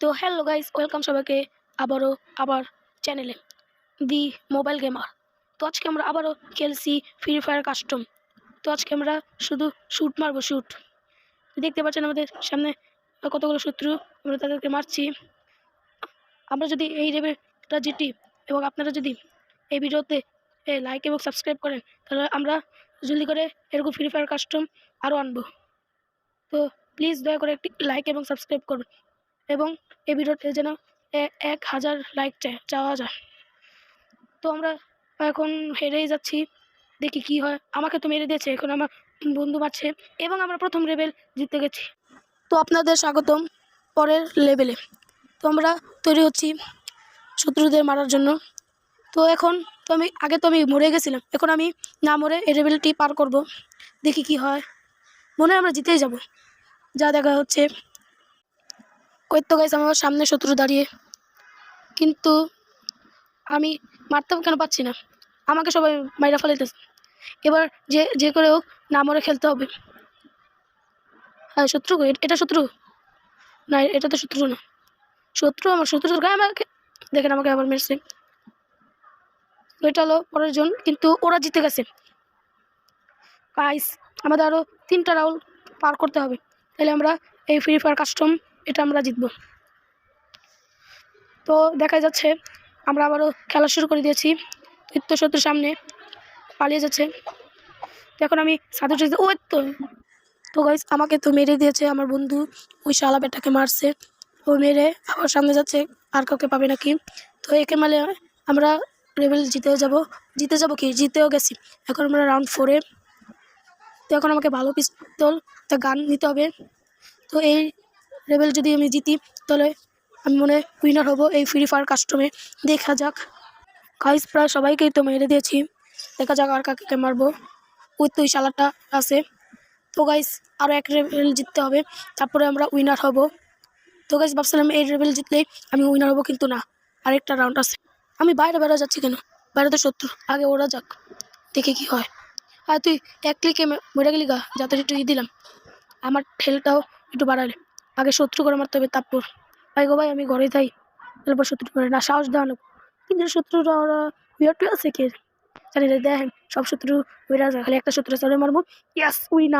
তো hello guys, welcome সবাইকে আবারও আবার চ্যানেলে, দি মোবাইল গেমার। তো আজকে আমরা আবারও খেলছি ফ্রি ফায়ার কাস্টম তো আজকে আমরা শুধু শ্যুট মারবো শ্যুট দেখতে পাচ্ছেন আমাদের সামনে কতগুলো শত্রু, আমরা তাদেরকে মারছি। আমরা যদি এই রেবেটা জিটি এবং আপনারা যদি এই ভিডিওতে লাইক এবং সাবস্ক্রাইব করেন, তাহলে আমরা জলদি করে এরকম ফ্রি ফায়ার কাস্টম আরও আনব। তো প্লিজ দয়া করে একটি লাইক এবং সাবস্ক্রাইব করবেন। এবং এই ভিডিওতে যেন এক হাজার লাইক চাওয়া যায়। তো আমরা এখন হেরেই যাচ্ছি। দেখি কি হয়। আমাকে তো মেরে দিয়েছে। এখন আমার বন্ধু মারছে এবং আমরা প্রথম লেভেল জিতে গেছি। তো আপনাদের স্বাগতম পরের লেভেলে তো আমরা তৈরি হচ্ছি শত্রুদের মারার জন্য। তো এখন তো আমি আগে তো আমি মরে গেছিলাম। এখন আমি না মরে এই লেভেলটি পার করব। দেখি কি হয়। মনে হয় আমরা জিতেই যাব। যা দেখা হচ্ছে। ওই তো আমার সামনে শত্রু দাঁড়িয়ে। কিন্তু আমি মারতেও কেন পাচ্ছি না? আমাকে সবাই মাইরা ফেলাইতেছে। এবার যে যে করে হোক, না মরে খেলতে হবে। হ্যাঁ শত্রু এটা শত্রু? না, এটা তো শত্রু না। শত্রু আমার, শত্রু গায়ে আমাকে দেখেন আমাকে আবার মেরেছে। এটা হলো পরের জন, কিন্তু ওরা জিতে গেছে। গাইস আমাদের আরও তিনটা রাউন্ড পার করতে হবে। তাহলে আমরা এই ফ্রি ফায়ার কাস্টম এটা আমরা জিতব। তো দেখা যাচ্ছে, আমরা আবারও খেলা শুরু করে দিয়েছি। তো শত্রুর সামনে পালিয়ে যাচ্ছে। তো এখন আমি সাধু ও তো। তো গাইস আমাকে তো মেরে দিয়েছে আমার বন্ধু। ওই শালা বেটাকে মারছে। ও মেরে আবার সামনে যাচ্ছে। আর কাউকে পাবে নাকি? তো একে মালে আমরা লেভেল জিতেও যাব। জিতে যাব কি? জিতেও গেছি। এখন আমরা রাউন্ড ফোরে তো এখন আমাকে ভালো পিস্তল একটা গান নিতে হবে। তো এই লেভেল যদি আমি জিতি, তাহলে আমি মনে উইনার হব এই ফ্রি ফায়ার কাস্টমে দেখা যাক। গাইস প্রায় সবাইকেই তো মেরে দিয়েছি। দেখা যাক আর কাকে মারবো। ওই তো ওই শালাটা আছে। তো গাইস আরও এক লেভেল জিততে হবে। তারপরে আমরা উইনার হব। তো গাইস ভাবছিলাম এই লেভেল জিতলেই আমি উইনার হব, কিন্তু না। আরেকটা রাউন্ড আছে। আমি বাইরে বেরো যাচ্ছি কেন? বাইরে তো শত্রু আগে ওরা যাক। দেখে কি হয়। আর তুই এক ক্লিকে মরে গেলি গা? যাতে একটু দিলাম। আমার ঠেলটাও একটু বাড়ালে। আগে শত্রু করে মারতে হবে, তারপর। ভাই গো ভাই, আমি ঘরে যাই, তারপর শত্রু করে না, সাহস দেওয়ানো কিন্তু শত্রুরা, ওরা বিয়ারটু আছে কে জানি দেখেন, সব শত্রু ওইরা আছে, খালি একটা শত্রু আছে মারবো। ইয়াস উই না